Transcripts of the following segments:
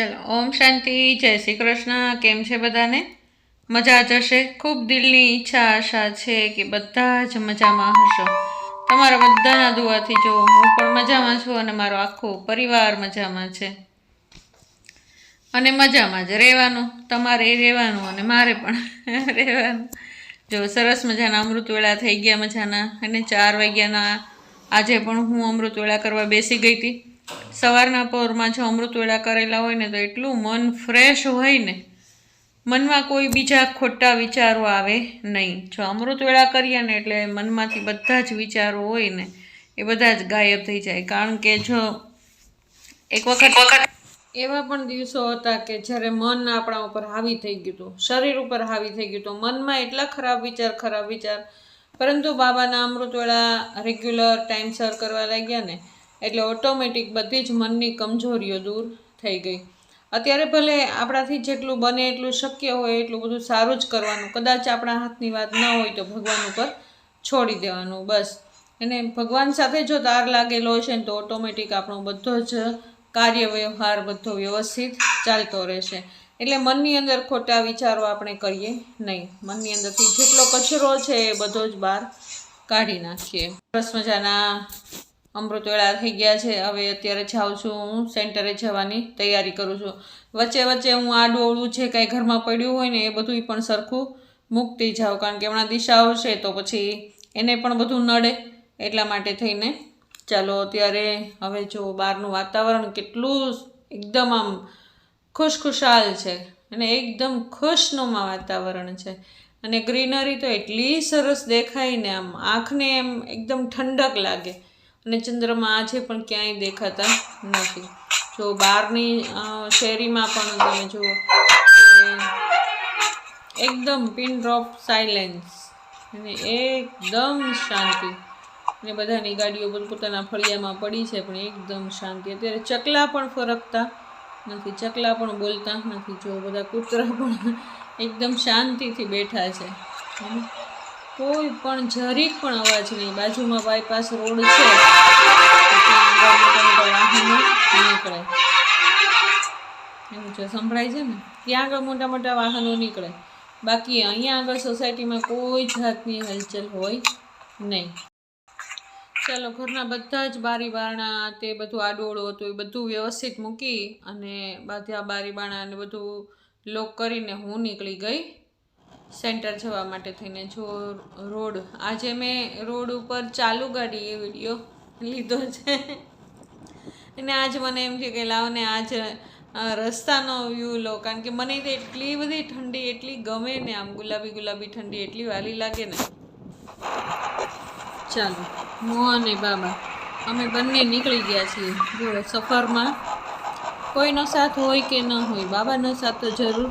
ચાલો, ઓમ શાંતિ, જય શ્રી કૃષ્ણ, કેમ છે બધાને? મજા જશે ખૂબ દિલની ઈચ્છા આશા છે કે બધા જ મજામાં હશો. તમારા બધાના દુઆથી જો હું પણ મજામાં છું અને મારો આખો પરિવાર મજામાં છે. અને મજામાં જ રહેવાનું, તમારે રહેવાનું અને મારે પણ રહેવાનું. જો સરસ મજાના અમૃતવેળા થઈ ગયા મજાના. અને ચાર વાગ્યાના આજે પણ હું અમૃતવેળા કરવા બેસી ગઈ હતી. સવારના પહોરમાં જો અમૃતવેળા કરેલા હોય ને તો એટલું મન ફ્રેશ હોય ને મનમાં કોઈ બીજા ખોટા વિચારો આવે નહીં. જો અમૃતવેળા કરીએ ને એટલે મનમાંથી બધા જ વિચારો હોય ને એ બધા જ ગાયબ થઈ જાય. કારણ કે જો એક વખત એવા પણ દિવસો હતા કે જ્યારે મન આપણા ઉપર હાવી થઈ ગયું હતું શરીર ઉપર હાવી થઈ ગયું હતું મનમાં એટલા ખરાબ વિચાર ખરાબ વિચાર. પરંતુ બાબાના અમૃતવેળા રેગ્યુલર ટાઈમસર કરવા લાગ્યા ને એટલે ઓટોમેટિક બધી જ મનની કમજોરીઓ દૂર થઈ ગઈ. અત્યારે ભલે આપણાથી જેટલું બને એટલું શક્ય હોય, એટલું બધું સારું જ કરવાનું. કદાચ આપણા હાથની વાત ન હોય તો ભગવાન ઉપર છોડી દેવાનું, બસ. અને ભગવાન સાથે જો તાર લાગેલો હશે ને તો ઓટોમેટિક આપણો બધો જ કાર્ય વ્યવહાર બધો વ્યવસ્થિત ચાલતો રહેશે. એટલે મનની અંદર ખોટા વિચારો આપણે કરીએ નહીં. મનની અંદરથી જેટલો કચરો છે એ બધો જ બહાર કાઢી નાખીએ. સરસ મજાના. અમૃતવેળા થઈ ગયા છે. હવે અત્યારે જાઉં છું હું, સેન્ટરે જવાની તૈયારી કરું છું. વચ્ચે વચ્ચે હું આડોળું અવળું જે કાંઈ ઘરમાં પડ્યું હોય ને એ બધું પણ સરખું મૂકતી જાઉં, કારણ કે હમણાં દિશા આવશે તો પછી એને પણ બધું નડે એટલા માટે થઈને. ચાલો અત્યારે હવે જો બહારનું વાતાવરણ કેટલું એકદમ આમ ખુશખુશાલ છે અને એકદમ ખુશનુમા વાતાવરણ છે. અને ગ્રીનરી તો એટલી સરસ દેખાય ને આમ આંખને એમ એકદમ ઠંડક લાગે. અને ચંદ્રમાં આજે પણ ક્યાંય દેખાતા નથી. જો બહારની શેરીમાં પણ તમે જુઓ એકદમ પિન ડ્રોપ સાયલેન્સ અને એકદમ શાંતિ. અને બધાની ગાડીઓ પોતાના ફળિયામાં પડી છે પણ એકદમ શાંતિ. અત્યારે ચકલા પણ ફરકતા નથી, ચકલા પણ બોલતા નથી. જો બધા કૂતરા પણ એકદમ શાંતિથી બેઠા છે. કોઈ પણ જરીક પણ અવાજ નહીં. બાજુમાં બાયપાસ રોડ છે. વાહનો નીકળે. એવું છે. સંભળાય છે ને? ત્યાં આગળ મોટા મોટા વાહનો નીકળે. બાકી અહીંયા આગળ સોસાયટીમાં કોઈ જાતની હલચલ હોય નહીં. ચાલો, ઘરના બધા જ બારી બારણા તે બધું આડોળું હતું એ બધું વ્યવસ્થિત મૂકી અને બધા બારી બારણા ને બધું લોક કરીને હું નીકળી ગઈ. સેન્ટર જવા માટે થઈને જો રોડ, આજે મેં રોડ ઉપર ચાલુ ગાડી એ વીડિયો લીધો છે. અને આજ મને એમ થયું કે લાવને આજ રસ્તાનો વ્યૂ લો. કારણ કે મને તો એટલી બધી ઠંડી, એટલી ગમે ને આમ ગુલાબી ગુલાબી ઠંડી, એટલી વાલી લાગે ને. ચાલો, હું અને બાબા, અમે બંને નીકળી ગયા છીએ જો સફરમાં. કોઈનો સાથ હોય કે ન હોય, બાબાનો સાથ તો જરૂર.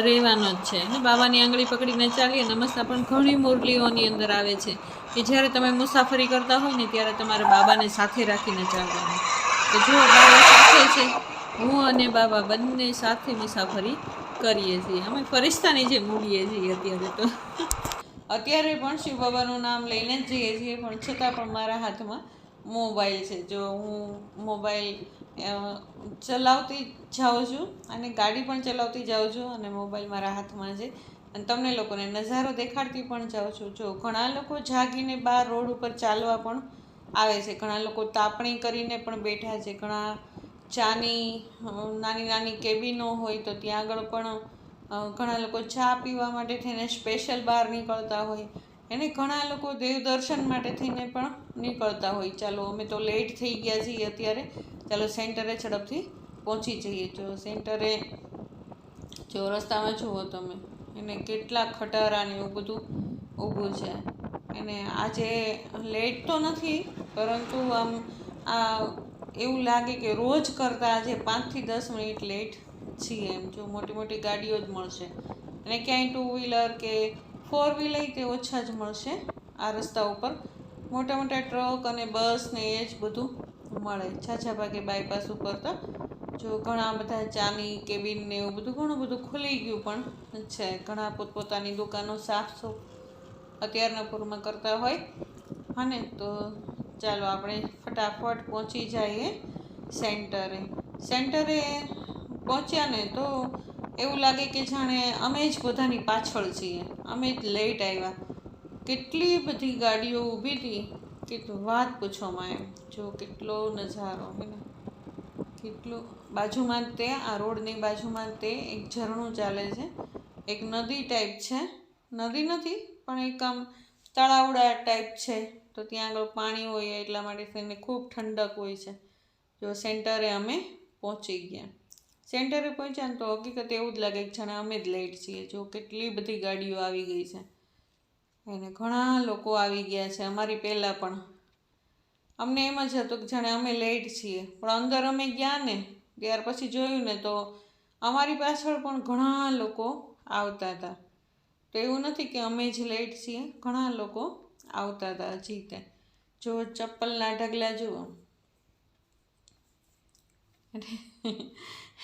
રહેવાનો જ છે. અને બાબાની આંગળી પકડીને ચાલીએ નમસ્તા પણ ઘણી મુરલીઓની અંદર આવે છે કે જ્યારે તમે મુસાફરી કરતા હોય ને ત્યારે તમારે બાબાને સાથે રાખીને ચાલવાનું. તો જો બાબા સાથે છે, હું અને બાબા બંને સાથે મુસાફરી કરીએ છીએ. અમે ફરિશ્તાની જે મૂડીએ છીએ અત્યારે તો. અત્યારે પણ શિવ બાબાનું નામ લઈને જ જઈએ છીએ, પણ છતાં પણ મારા હાથમાં મોબાઈલ છે. જો હું મોબાઈલ ચલાવતી જાઉં છું અને ગાડી પણ ચલાવતી જાઉં છું અને મોબાઈલ મારા હાથમાં છે. અને તમને લોકોને નજારો દેખાડતી પણ જાઉં છું. જો, ઘણા લોકો જાગીને બહાર રોડ ઉપર ચાલવા પણ આવે છે. ઘણા લોકો તાપણી કરીને પણ બેઠા છે. ઘણા ચાની નાની નાની કેબિનો હોય તો ત્યાં આગળ પણ ઘણા લોકો ચા પીવા માટે થઈને સ્પેશિયલ બહાર નીકળતા હોય. અને ઘણા લોકો દેવ દર્શન માટે થઈને પણ નીકળતા હોય. ચાલો, અમે તો લેટ થઈ ગયા છીએ અત્યારે. ચાલો સેન્ટરે ઝડપથી પહોંચી જઈએ. જો સેન્ટરે જો રસ્તામાં જુઓ તમે, એને કેટલા ખટારા ને એવું બધું ઊભું છે. એને આજે લેટ તો નથી, પરંતુ આમ, આ એવું લાગે કે રોજ કરતાં આજે પાંચથી દસ મિનિટ લેટ છીએ એમ. જો મોટી મોટી ગાડીઓ જ મળશે. અને ક્યાંય ટુ વ્હીલર કે ફોર વ્હીલર તે ઓછા જ મળશે આ રસ્તા ઉપર. મોટા મોટા ટ્રક અને બસ ને એ જ બધું મળે. છાછા ભાગે બાયપાસ ઉપર તો જો ઘણા બધા ચાની કેબિન ને એવું બધું ઘણું બધું ખુલી ગયું પણ છે. ઘણા પોતપોતાની દુકાનો સાફ સૂફ અત્યારના પૂરમાં કરતા હોય. અને તો ચાલો આપણે ફટાફટ પહોંચી જઈએ સેન્ટરે. સેન્ટરે પહોંચ્યા ને તો એવું લાગે કે જાણે અમે જ બધાની પાછળ છીએ. અમે જ લેટ આવ્યા. કેટલી બધી ગાડીઓ ઊભી હતી. કે વાત પૂછોમાં એમ. જો કેટલો નજારો હે ને. કેટલું બાજુમાં તે, આ રોડની બાજુમાં તે એક ઝરણું ચાલે છે. એક નદી ટાઈપ છે. નદી નથી, પણ એક આમ તળાવડા ટાઈપ છે. તો ત્યાં આગળ પાણી હોય એટલા માટે તેને ખૂબ ઠંડક હોય છે. જો સેન્ટરે અમે પહોંચી ગયા. સેન્ટરે પહોંચ્યા ને તો હકીકત એવું જ લાગે કે જાણે અમે જ લેટ છીએ. જો કેટલી બધી ગાડીઓ આવી ગઈ છે. એને ઘણા લોકો આવી ગયા છે, અમારી પહેલાં પણ. અમને એમ જ હતું કે જાણે અમે લેટ છીએ. પણ અંદર અમે ગયા ને, ત્યાર પછી જોયું ને તો અમારી પાછળ પણ ઘણા લોકો આવતા હતા. તો એવું નથી કે અમે જ લેટ છીએ, ઘણા લોકો આવતા હતા હજી તે જો ચપ્પલના ઢગલા જુઓ.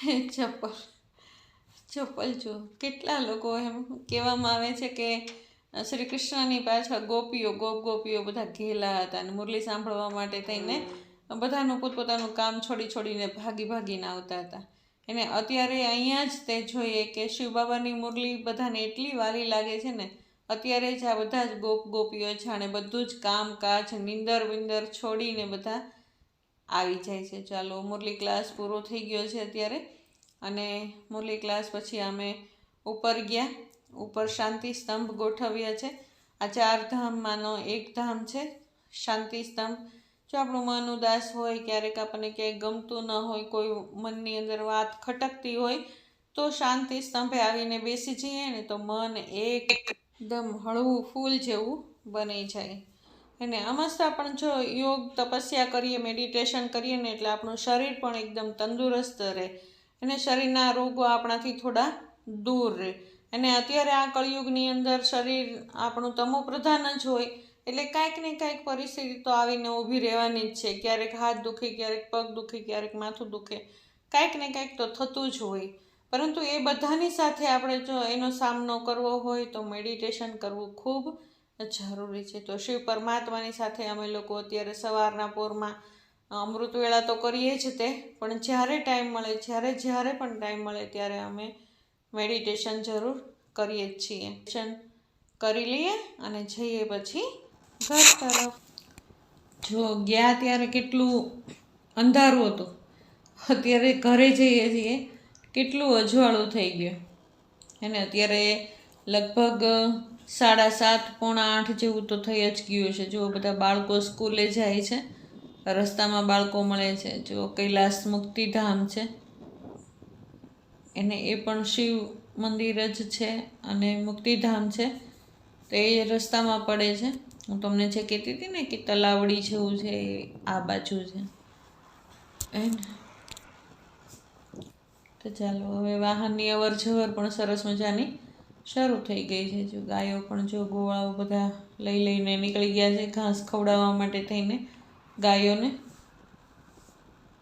ચપ્પલ. ચપ્પલ જો કેટલા લોકો એમ કહેવામાં આવે છે કે શ્રી કૃષ્ણની પાછળ ગોપીઓ ગોપ ગોપીઓ બધા ઘેલા હતા અને મુરલી સાંભળવા માટે થઈને બધાનું પોતપોતાનું કામ છોડી છોડીને ભાગી ભાગીને આવતા હતા. એને અત્યારે અહીંયા જ તે જોઈએ કે શિવ બાબાની મુરલી બધાને એટલી વાલી લાગે છે ને અત્યારે જ આ બધા જ ગોપ ગોપીઓ જાણે બધું જ કામકાજ નિંદર વિંદર છોડીને બધા આવી જાય છે. ચાલો, મુરલી ક્લાસ પૂરો થઈ ગયો છે અત્યારે. અને મુરલી ક્લાસ પછી અમે ઉપર ગયા. ઉપર શાંતિ સ્તંભ ગોઠવ્યા છે. આ ચાર ધામમાંનો એક ધામ છે, શાંતિ સ્તંભ. જો આપણું મન ઉદાસ હોય, ક્યારેક આપણને ક્યાંય ગમતું ન હોય, કોઈ મનની અંદર વાત ખટકતી હોય, તો શાંતિ સ્તંભે આવીને બેસી જઈએ ને તો મન એકદમ હળવું ફૂલ જેવું બની જાય. અને અમસ્તા પણ જો યોગ તપસ્યા કરીએ મેડિટેશન કરીએ ને એટલે આપણું શરીર પણ એકદમ તંદુરસ્ત રહે. અને શરીરના રોગો આપણાથી થોડા દૂર રહે. અને અત્યારે આ કળિયુગની અંદર શરીર આપણું તમો પ્રધાન જ હોય, એટલે કાંઈક ને કાંઈક પરિસ્થિતિ તો આવીને ઊભી રહેવાની જ છે. ક્યારેક હાથ દુખે, ક્યારેક પગ દુખે, ક્યારેક માથું દુખે. કાંઈક ને કાંઈક તો થતું જ હોય. પરંતુ એ બધાની સાથે આપણે જો એનો સામનો કરવો હોય તો મેડિટેશન કરવું ખૂબ જરૂરી છે. તો શિવ પરમાત્માની સાથે અમે લોકો અત્યારે સવારના પોરમાં અમૃત વેળા તો કરીએ જ તે, પણ જ્યારે ટાઈમ મળે, જ્યારે જ્યારે પણ ટાઈમ મળે ત્યારે અમે મેડિટેશન જરૂર કરીએ જ છીએ. કરી લઈએ અને જઈએ પછી ઘર તરફ. જો ગયા ત્યારે કેટલું અંધારું હતું. અત્યારે ઘરે જઈએ છીએ, કેટલું અજવાળું થઈ ગયું. અને અત્યારે લગભગ સાડા સાત, પોણા આઠ જેવું તો થઈ જ ગયું છે. જો બધા બાળકો સ્કૂલે જાય છે. રસ્તામાં બાળકો મળે છે. જો કૈલાસ મુક્તિધામ છે. એને એ પણ શિવ મંદિર જ છે અને મુક્તિધામ છે. તો એ રસ્તામાં પડે છે. હું તમને જે કહેતી હતી ને કે તલાવડી જેવું છે, એ આ બાજુ છે. તો ચાલો, હવે વાહનની અવર જવર પણ સરસ મજાની શરૂ થઈ ગઈ છે. જો ગાયો પણ જો ગોવાળાઓ બધા લઈ લઈને નીકળી ગયા છે ઘાસ ખવડાવવા માટે થઈને ગાયોને.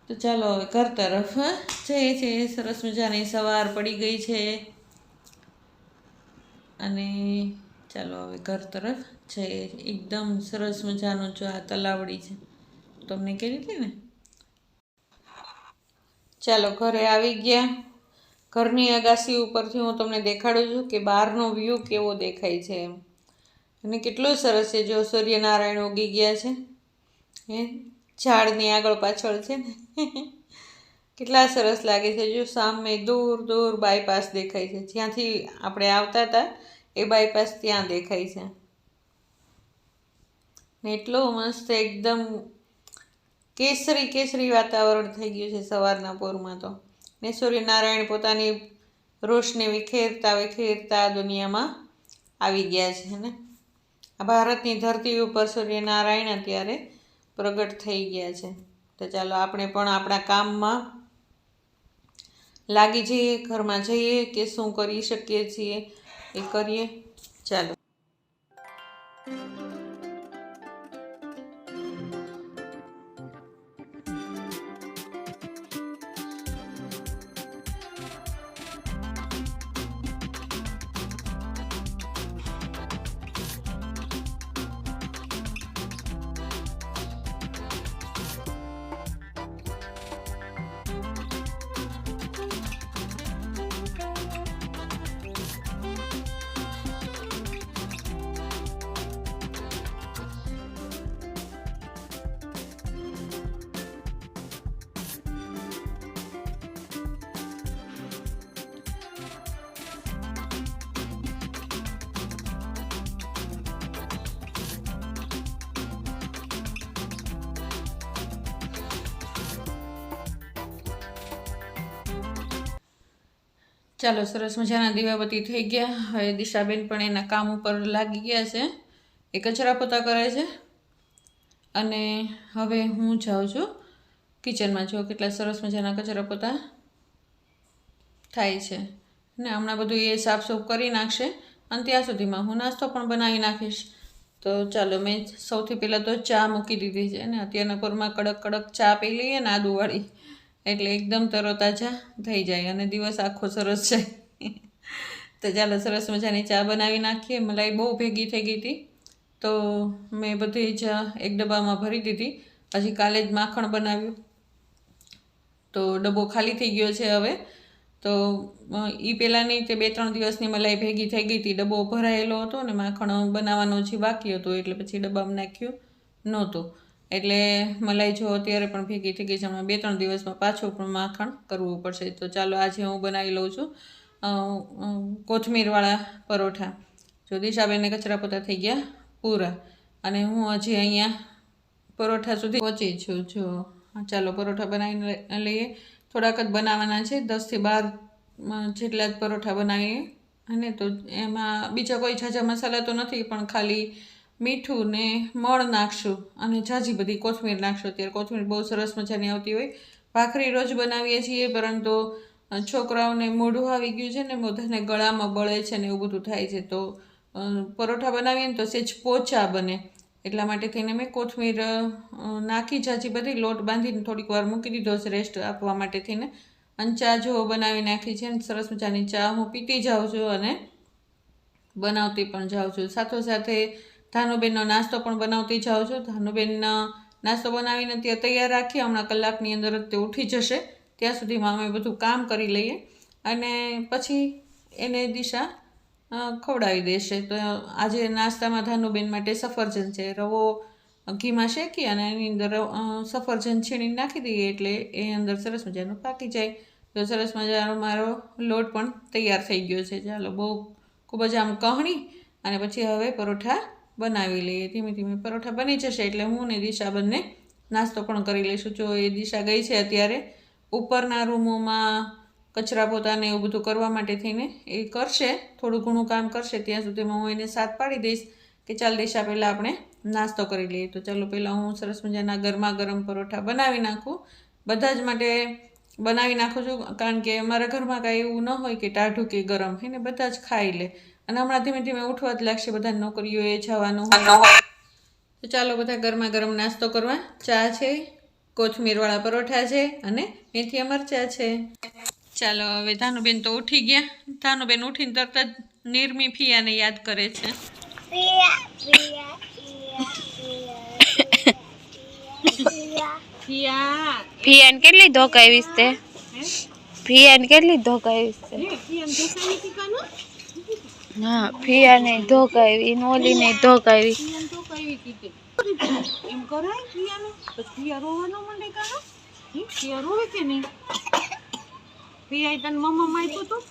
તો ચાલો હવે ઘર તરફ જઈએ છે. સરસ મજાની સવાર પડી ગઈ છે. અને ચાલો હવે ઘર તરફ જઈએ એકદમ સરસ મજાનું જો આ તલાવડી છે. તમને કહેતી હતી ને? ચાલો ઘરે આવી ગયા. ઘરની અગાસી ઉપરથી હું તમને દેખાડું છું કે બહારનો વ્યૂ કેવો દેખાય છે એમ. અને કેટલો સરસ છે જો સૂર્યનારાયણ ઉગી ગયા છે. એ ઝાડની આગળ પાછળ છે ને? કેટલા સરસ લાગે છે જો સામે દૂર દૂર બાયપાસ દેખાય છે. જ્યાંથી આપણે આવતા હતા એ બાયપાસ ત્યાં દેખાય છે. ને એટલો મસ્ત એકદમ કેસરી કેસરી વાતાવરણ થઈ ગયું છે સવારના પોરમાં તો. ને સૂર્યનારાયણ પોતાની રોષને વિખેરતા વિખેરતા દુનિયામાં આવી ગયા છે ને? આ ભારતની ધરતી ઉપર સૂર્યનારાયણ અત્યારે પ્રગટ થઈ ગયા છે. તો ચાલો આપણે પણ આપણા કામમાં લાગી જઈએ, ઘરમાં જઈએ કે શું કરી શકીએ છીએ એ કરીએ. ચાલો. ચાલો, સરસ મજાના દીવાબત્તી થઈ ગયા. હવે દિશાબેન પણ એના કામ ઉપર લાગી ગયા છે. એ કચરા પોતા કરે છે. અને હવે હું જાઉં છું કિચનમાં. જો કેટલા સરસ મજાના કચરા પોતા થાય છે. ને હમણાં બધું એ સાફ સૂફ કરી નાખશે અને ત્યાં સુધીમાં હું નાસ્તો પણ બનાવી નાખીશ. તો ચાલો, મેં સૌથી પહેલાં તો ચા મૂકી દીધી છે અને અત્યારના કોરમાં કડક કડક ચા પી લઈએ ને આદુવાળી. એટલે એકદમ તરોતાજા થઈ જાય અને દિવસ આખો સરસ જાય. તો ચાલો સરસ મજાની ચા બનાવી નાખીએ. મલાઈ બહુ ભેગી થઈ ગઈ હતી. તો મેં બધી જ એક ડબ્બામાં ભરી દીધી. હજી કાલે જ માખણ બનાવ્યું. તો ડબ્બો ખાલી થઈ ગયો છે હવે. તો એ પહેલાંની તે બે ત્રણ દિવસની મલાઈ ભેગી થઈ ગઈ હતી. ડબ્બો ભરાયેલો હતો ને માખણ બનાવવાનો જે બાકી હતો એટલે પછી ડબ્બામાં નાખ્યું નહોતું. એટલે મલાઈ જો અત્યારે પણ ભેગી થઈ ગઈ છે. હમણાં બે ત્રણ દિવસમાં પાછું પણ માખણ કરવું પડશે. તો ચાલો આજે હું બનાવી લઉં છું કોથમીરવાળા પરોઠા. જો દિશાબેનને કચરા પોતા થઈ ગયા પૂરા. અને હું હજી અહીંયા પરોઠા સુધી પહોંચી છું. જો ચાલો પરોઠા બનાવીને લઈએ. થોડાક જ બનાવવાના છે. દસથી બાર જેટલા જ પરોઠા બનાવીએ. અને તો એમાં બીજા કોઈ ઝાઝા મસાલા તો નથી, પણ ખાલી મીઠું ને મળ નાખશું અને ઝાઝી બધી કોથમીર નાખશું. અત્યારે કોથમીર બહુ સરસ મજાની આવતી હોય. ભાખરી રોજ બનાવીએ છીએ, પરંતુ છોકરાઓને મોઢું આવી ગયું છે ને બધાને ગળામાં બળે છે ને એવું બધું થાય છે. તો પરોઠા બનાવીએ ને તો સેજ પોચા બને. એટલા માટે થઈને મેં કોથમીર નાખી ઝાઝી બધી લોટ બાંધીને થોડીક વાર મૂકી દીધો છે રેસ્ટ આપવા માટે થઈને. અને ચા જો બનાવી નાખી છે ને સરસ મજાની ચા હું પીતી જાઉં છું અને બનાવતી પણ જાઉં છું. સાથોસાથે ધાનુબેનનો નાસ્તો પણ બનાવતી જાઉં છું. ધાનુબેનનો નાસ્તો બનાવીને ત્યાં તૈયાર રાખીએ હમણાં કલાકની અંદર જ તે ઉઠી જશે. ત્યાં સુધીમાં અમે બધું કામ કરી લઈએ અને પછી એને દિશા ખવડાવી દેશે. તો આજે નાસ્તામાં ધાનુબેન માટે સફરજન છે. રવો ઘીમાં શેકી અને એની અંદર સફરજન છીણીને નાખી દઈએ એટલે એ અંદર સરસ મજાનું પાકી જાય. તો સરસ મજાનો મારો લોટ પણ તૈયાર થઈ ગયો છે. ચાલો બહુ ખૂબ જ આમ કહણી અને પછી હવે પરોઠા બનાવી લઈએ, ધીમે ધીમે પરોઠા બની જશે એટલે હું ને દિશા બંને નાસ્તો પણ કરી લઈશું. જો એ દિશા ગઈ છે અત્યારે, ઉપરના રૂમોમાં કચરા પોતાને એવું બધું કરવા માટે થઈને એ કરશે, થોડું ઘણું કામ કરશે, ત્યાં સુધીમાં હું એને સાથ પાડી દઈશ કે ચાલ દિશા પહેલાં આપણે નાસ્તો કરી લઈએ. તો ચાલો પહેલાં હું સરસ મજાના ગરમા ગરમ પરોઠા બનાવી નાખું. બધા જ માટે બનાવી નાખું છું, કારણ કે અમારા ઘરમાં કાંઈ એવું ન હોય કે ટાઢું કે ગરમ એને બધા જ ખાઈ લે. અને હમણાં ધીમે ધીમે ઉઠવા જ લાગશે બધા નોકરીઓએ જવાનું. હોય તો ચાલો બધા ગરમા ગરમ નાસ્તો કરવા. ચા છે કોથમીરવાળા પરોઠા છે અને મેથીયા મરચા છે. ચાલો હવે ધાનુબેન તો ઉઠી ગયા. ધાનુબેન ઉઠીને તરત જ નિર્મી ફિયાને યાદ કરે છે. ફિયા ફિયાન કેટલી ધોકાવીશ તે? ફિયાન કેટલી ધોકાવીશ તે? હા આવી ધોકાવી ને ધોક ધોકાવી એમ કરાય ફિયા ને ફિયા રોવાનો મંડે કાનો? ફિયા રોવે કે નહીં? ફિયા તને મમ્મા આપ્યું તું?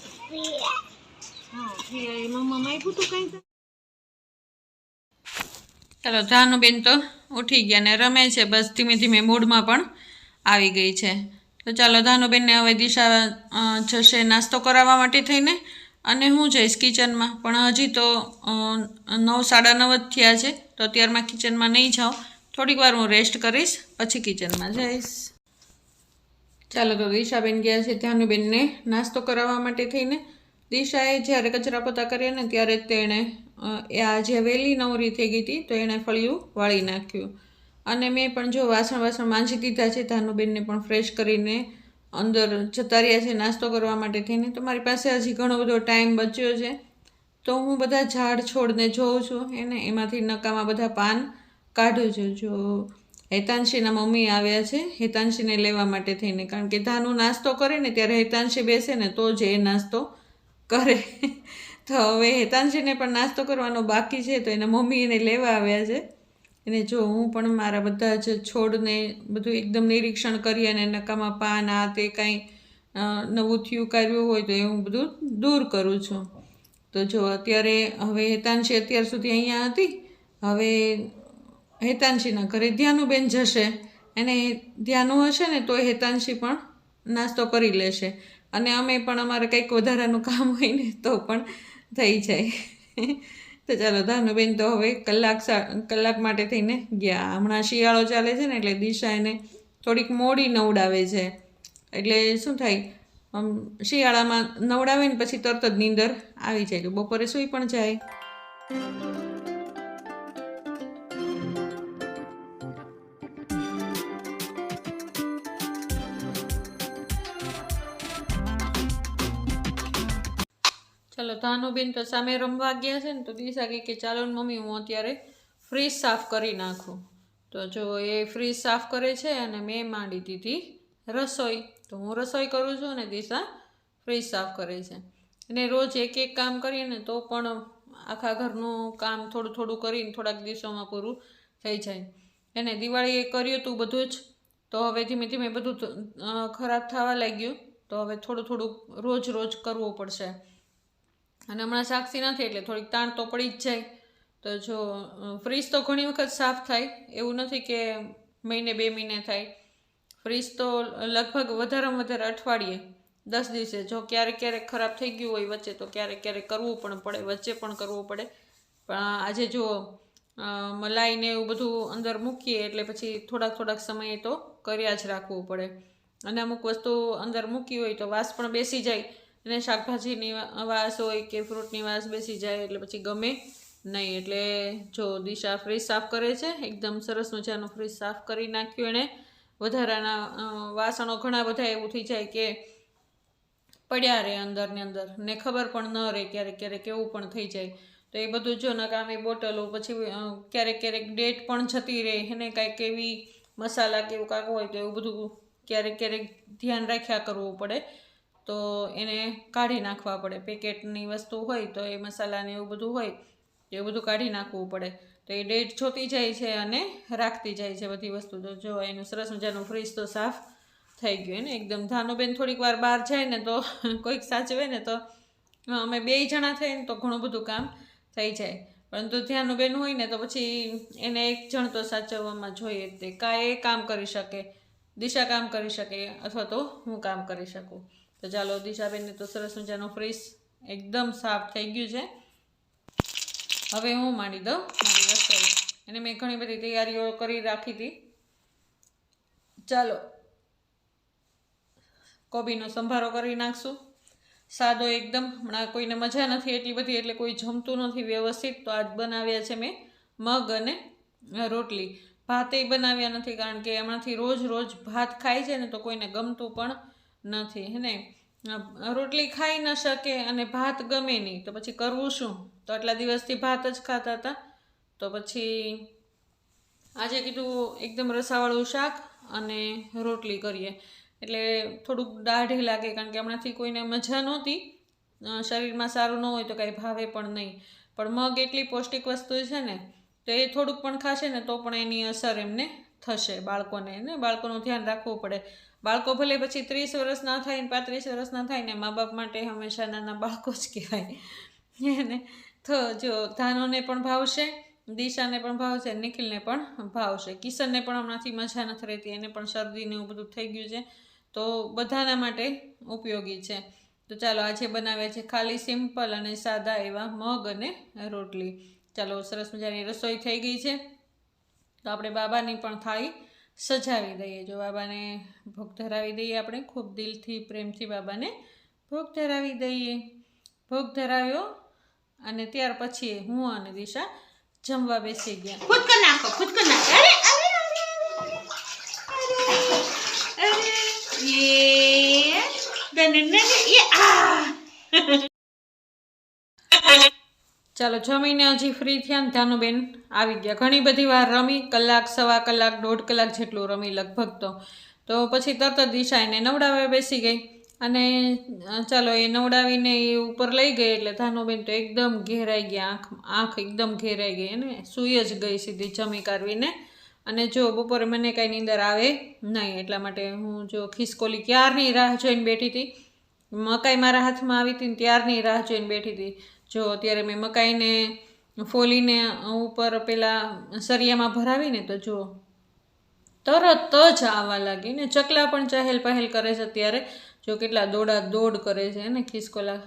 હા ફિયાએ મમ્મા આપ્યું તું કઈ ચાલો જાનુબેન તો ઉઠી ગયા ને રમે છે બસ ધીમે ધીમે મૂડમાં પણ આવી ગઈ છે. તો ચાલો ધાનુબેનને હવે દિશા જશે નાસ્તો કરાવવા માટે થઈને. અને હું જઈશ કિચનમાં. પણ હજી તો નવ, સાડા નવ જ થયા છે, તો અત્યારમાં કિચનમાં નહીં જાઉં. થોડીક વાર હું રેસ્ટ કરીશ, પછી કિચનમાં જઈશ. ચાલો તો દિશાબેન ગયા છે ધ્યાનુબેનને નાસ્તો કરાવવા માટે થઈને. દિશાએ જ્યારે કચરા પોતા કર્યા ને ત્યારે તેણે એ આજે વહેલી નવરી થઈ ગઈ હતી તો એણે ફળિયું વાળી નાખ્યું. અને મેં પણ જો વાસણ વાસણ માંજી દીધા છે ધાનુબેનને પણ ફ્રેશ કરીને અંદર જતા રહ્યા છે, નાસ્તો કરવા માટે થઈને. તો મારી પાસે હજી ઘણો બધો ટાઈમ બચ્યો છે. તો હું બધા ઝાડ છોડને જોઉં છું. એને એમાંથી નકામાં બધા પાન કાઢું છું. જો હેતાંશીના મમ્મી આવ્યા છે, હેતાંશીને લેવા માટે થઈને. કારણ કે ધાનું નાસ્તો કરે ને, ત્યારે હેતાંશી બેસે ને, તો જ એ નાસ્તો કરે. તો હવે હેતાંશીને પણ નાસ્તો કરવાનો બાકી છે. તો એના મમ્મી એને લેવા આવ્યા છે. અને જો હું પણ મારા બધા જ છોડને બધું એકદમ નિરીક્ષણ કરી અને નકામાં પાન આ તે કાંઈ નવું થયું, કર્યું હોય તો એ હું બધું દૂર કરું છું. તો જો અત્યારે હવે હેતાંશી અત્યાર સુધી અહીંયા હતી. હવે હેતાંશીના ઘરે ધ્યાનુબેન જશે. એને ધ્યાનું હશે ને તો હેતાંશી પણ નાસ્તો કરી લેશે. અને અમે પણ અમારે કંઈક વધારાનું કામ હોય ને તો પણ થઈ જાય. તો ચાલો ધાનુબેન તો હવે કલાક કલાક માટે થઈને ગયા. હમણાં શિયાળો ચાલે છે ને એટલે દિશા એને થોડીક મોડી નવડાવે છે. એટલે શું થાય? આમ શિયાળામાં નવડાવે ને પછી તરત જ નીંદર આવી જાય. તો બપોરે સૂઈ પણ જાય. ચાલો, ધાનુબેન તો સામે રમવા ગયા છે ને, તો દિશા કહે કે ચાલો ને મમ્મી, હું અત્યારે ફ્રીજ સાફ કરી નાખું. તો જો એ ફ્રીજ સાફ કરે છે અને મેં માંડી દીધી રસોઈ. તો હું રસોઈ કરું છું અને દિશા ફ્રીજ સાફ કરે છે. અને રોજ એક એક કામ કરીએ ને, તો પણ આખા ઘરનું કામ થોડું થોડું કરીને થોડાક દિવસોમાં પૂરું થઈ જાય. એને દિવાળીએ કર્યું હતું બધું જ. તો હવે ધીમે ધીમે બધું ખરાબ થવા લાગ્યું. તો હવે થોડું થોડું રોજ રોજ કરવું પડશે. અને હમણાં સાક્ષી નથી, એટલે થોડીક તાણ તો પડી જ જાય. તો જો ફ્રીજ તો ઘણી વખત સાફ થાય. એવું નથી કે મહિને બે મહિને થાય. ફ્રીજ તો લગભગ વધારેમાં વધારે અઠવાડિયે, દસ દિવસે. જો ક્યારેક ક્યારેક ખરાબ થઈ ગયું હોય વચ્ચે, તો ક્યારેક ક્યારેક કરવું પણ પડે, વચ્ચે પણ કરવું પડે. પણ આજે જો મલાઈને એવું બધું અંદર મૂકીએ, એટલે પછી થોડાક થોડાક સમયે તો કર્યા જ રાખવું પડે. અને અમુક વસ્તુ અંદર મૂકી હોય તો વાસ પણ બેસી જાય. અને શાકભાજીની વાસ હોય કે ફ્રૂટની વાસ બેસી જાય એટલે પછી ગમે નહીં. એટલે જો દિશા ફ્રીજ સાફ કરે છે, એકદમ સરસ મજાનું ફ્રીજ સાફ કરી નાખ્યું એણે. વધારાના વાસણો ઘણા બધા એવું થઈ જાય કે પડ્યા રહે અંદરની અંદર ને ખબર પણ ન રહે ક્યારેક ક્યારેક એવું પણ થઈ જાય. તો એ બધું જો નકામી બોટલો પછી ક્યારેક ક્યારેક ડેટ પણ જતી રહે. એને કાંઈક એવી મસાલા કે એવું કાંક હોય તો એવું બધું ક્યારેક ક્યારેક ધ્યાન રાખ્યા કરવું પડે. તો એને કાઢી નાખવા પડે. પેકેટની વસ્તુ હોય તો એ મસાલાને એવું બધું હોય તો એ બધું કાઢી નાખવું પડે. તો એ ડેટ છોતી જાય છે અને રાખતી જાય છે બધી વસ્તુ. તો જો એનું સરસ મજાનું ફ્રીજ તો સાફ થઈ ગયું ને એકદમ ધાનુબેન થોડીક વાર બહાર જાય ને તો કોઈક સાચવે ને તો અમે બે જણા થઈએ ને તો ઘણું બધું કામ થઈ જાય. પરંતુ ધ્યાનુબેન હોય ને તો પછી એને એક જણ તો સાચવવામાં જોઈએ તે. કાંઈ કામ કરી શકે, દિશા કામ કરી શકે અથવા તો હું કામ કરી શકું. તો ચાલો દિશાબેનને તો સરસ મજાનું ફ્રીશ એકદમ સાફ થઈ ગયું છે. હવે હું માંડી દઉં મારી રસોઈ. અને મેં ઘણી બધી તૈયારીઓ કરી રાખી હતી. ચાલો. કોબીનો સંભારો કરી નાખશું. સાદો એકદમ, હમણાં કોઈને મજા નથી એટલી બધી, એટલે કોઈ જમતું નથી વ્યવસ્થિત. તો આજ બનાવ્યા છે મેં મગ અને રોટલી. ભાતે બનાવ્યા નથી કારણ કે હમણાંથી રોજ રોજ ભાત ખાય છે ને તો કોઈને ગમતું પણ નથી હેને રોટલી ખાઈ ન શકે અને ભાત ગમે નહીં, તો પછી કરવું શું? તો આટલા દિવસથી ભાત જ ખાતા હતા. તો પછી આજે કીધું એકદમ રસાવાળું શાક અને રોટલી કરીએ. એટલે થોડુંક દાઢે લાગે, કારણ કે હમણાંથી કોઈને મજા નહોતી. શરીરમાં સારું ન હોય તો કાંઈ ભાવે પણ નહીં. પણ મગ એટલી પૌષ્ટિક વસ્તુ છે ને, તો એ થોડુંક પણ ખાશે ને તો પણ એની અસર એમને થશે બાળકોને ને? બાળકોનું ધ્યાન રાખવું પડે. બાળકો ભલે પછી ત્રીસ વર્ષના થાય ને પાંત્રીસ વર્ષના થાય ને મા બાપ માટે હંમેશા નાના બાળકો જ કહેવાય. એને તો જો ધાનોને પણ ભાવશે, દિશાને પણ ભાવશે, નિખિલને પણ ભાવશે. કિશનને પણ હમણાંથી મજા નથી રહેતી, એને પણ શરદીને એવું બધું થઈ ગયું છે. તો બધાના માટે ઉપયોગી છે. તો ચાલો આજે બનાવ્યા છે ખાલી સિમ્પલ અને સાદા એવા મગ અને રોટલી. ચાલો સરસ મજાની રસોઈ થઈ ગઈ છે. તો આપણે બાબાની પણ થાળી સજાવી દઈએ. જો બાબાને ભોગ ધરાવી દઈએ આપણે, ખૂબ દિલથી પ્રેમથી બાબાને ભોગ ધરાવી દઈએ. ભોગ ધરાવ્યો અને ત્યાર પછી હું અને દિશા જમવા બેસી ગયા. ખુદ કરી નાખો, ખુદ કરી નાખો. અરે અરે અરે યે આ. ચાલો જમીને હજી ફ્રી થયા ને ધાનુબેન આવી ગયા. ઘણી બધી વાર રમી, કલાક, સવા કલાક, દોઢ કલાક જેટલું રમી લગભગ તો. તો પછી તરત જ દિશા એને નવડાવવા બેસી ગઈ. અને ચાલો, એ નવડાવીને એ ઉપર લઈ ગઈ એટલે ધાનુબેન તો એકદમ ઘેરાઈ ગયા. આંખ આંખ એકદમ ઘેરાઈ ગઈ અને સૂઈ જ ગઈ સીધી જમી કાઢવીને. અને જો બપોરે મને કાંઈ નીંદર આવે નહીં, એટલા માટે હું જો ખિસકોલી ક્યારની રાહ જોઈને બેઠી હતી? મકાઈ મારા હાથમાં આવી હતી ત્યારની રાહ જોઈને બેઠી હતી. જો અત્યારે મેં મકાઈને ફોલીને ઉપર પેલા સરિયામાં ભરાવીને તો જો તરત જ આવવા લાગી ને ચકલા પણ ચહેલ પહેલ કરે છે અત્યારે. જો કેટલા દોડા દોડ કરે છે ને ખિસકોલા.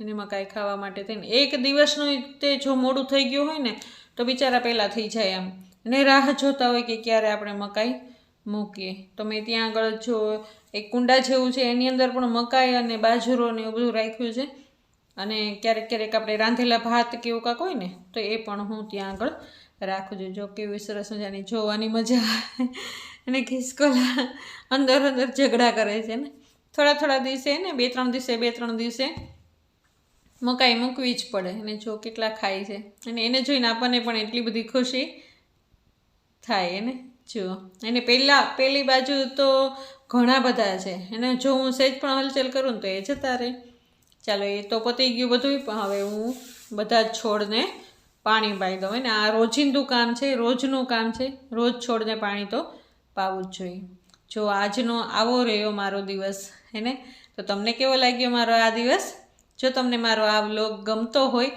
એને મકાઈ ખાવા માટે થઈને એક દિવસનું તે જો મોડું થઈ ગયું હોય ને તો બિચારા પહેલાં થઈ જાય એમ. અને રાહ જોતા હોય કે ક્યારે આપણે મકાઈ મૂકીએ. તો મેં ત્યાં આગળ જો એક કુંડા જેવું છે, એની અંદર પણ મકાઈ અને બાજરો ને એવું બધું રાખ્યું છે. અને ક્યારેક ક્યારેક આપણે રાંધેલા ભાત કે એવું કાંક હોય ને, તો એ પણ હું ત્યાં આગળ રાખું છું. જો કેવી સરસ મજાની જોવાની મજા અને ખિસકોલા અંદર અંદર ઝઘડા કરે છે ને. થોડા થોડા દિવસે ને, બે ત્રણ દિવસે, બે ત્રણ દિવસે મકાઈ મૂકવી જ પડે અને જો કેટલા ખાય છે. અને એને જોઈને આપણને પણ એટલી બધી ખુશી થાય એને. જુઓ એને પહેલાં, પહેલી બાજુ તો ઘણા બધા છે. એને જો હું સહેજ પણ હલચલ કરું ને તો એ જતા રહે. ચાલો, એ તો પતી ગયું બધું પણ હવે હું બધા છોડને પાણી પાઈ દઉં ને? આ રોજિંદું કામ છે, રોજનું કામ છે, રોજ છોડને પાણી તો પાવું જ જોઈએ. જો આજનો આવો રહ્યો મારો દિવસ હેને તો તમને કેવો લાગ્યો મારો આ દિવસ? જો તમને મારો આ વ્લોગ ગમતો હોય,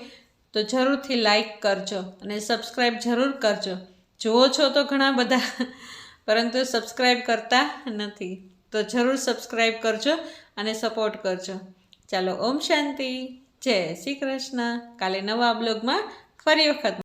તો જરૂરથી લાઈક કરજો અને સબસ્ક્રાઈબ જરૂર કરજો. જુઓ છો તો ઘણા બધા, પરંતુ સબસ્ક્રાઈબ કરતા નથી. તો જરૂર સબસ્ક્રાઈબ કરજો અને સપોર્ટ કરજો. ચાલો ઓમ શાંતિ. જય શ્રી કૃષ્ણ. કાલે નવા બ્લોગમાં ફરી વખત